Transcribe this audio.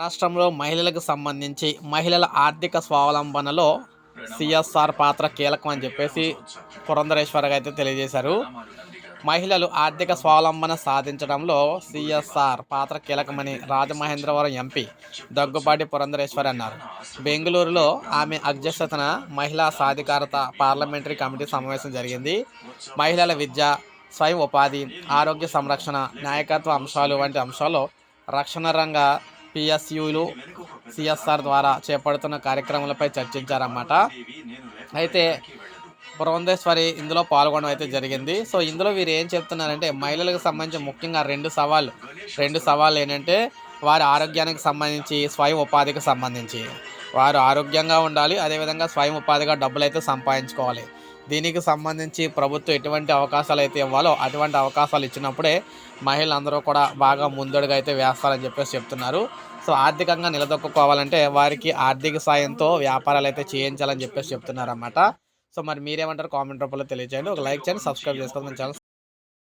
రాష్ట్రంలో మహిళలకు సంబంధించి మహిళల ఆర్థిక స్వావలంబనలో సిఎస్ఆర్ పాత్ర కీలకం అని చెప్పేసి పురంధరేశ్వర గారు అయితే తెలియజేశారు. మహిళలు ఆర్థిక స్వావలంబన సాధించడంలో సిఎస్ఆర్ పాత్ర కీలకమని రాజమహేంద్రవరం ఎంపీ దగ్గుపాటి పురంధరేశ్వరి అన్నారు. బెంగళూరులో ఆమె అధ్యక్షతన మహిళా సాధికారత పార్లమెంటరీ కమిటీ సమావేశం జరిగింది. మహిళల విద్య స్వయం ఉపాధి ఆరోగ్య సంరక్షణ నాయకత్వ అంశాలు వంటి అంశాల్లో రక్షణ రంగ పిఎస్యులు సిఎస్ఆర్ ద్వారా చేపడుతున్న కార్యక్రమాలపై చర్చించారన్నమాట. అయితే పురంధేశ్వరి ఇందులో పాల్గొనడం అయితే జరిగింది. సో ఇందులో వీరు ఏం చెప్తున్నారంటే మహిళలకు సంబంధించి ముఖ్యంగా రెండు సవాళ్ళు. రెండు సవాళ్ళు ఏంటంటే వారి ఆరోగ్యానికి సంబంధించి స్వయం ఉపాధికి సంబంధించి. వారు ఆరోగ్యంగా ఉండాలి అదేవిధంగా స్వయం ఉపాధిగా డబ్బులు అయితే సంపాదించుకోవాలి. దీనికి సంబంధించి ప్రభుత్వం ఎటువంటి అవకాశాలు అయితే ఇవ్వాలో అటువంటి అవకాశాలు ఇచ్చినప్పుడే మహిళలందరూ కూడా బాగా ముందడుగు అయితే వేస్తారని చెప్పేసి చెప్తున్నారు. సో ఆర్థికంగా నిలదొక్కుకోవాలంటే వారికి ఆర్థిక సాయంతో వ్యాపారాలు అయితే చేయించాలని చెప్పేసి చెప్తున్నారు అన్నమాట సో మరి మీరేమంటారు కామెంట్ రూపంలో తెలియజేయండి. ఒక లైక్ చేయండి సబ్స్క్రైబ్ చేసుకోండి మన ఛానల్.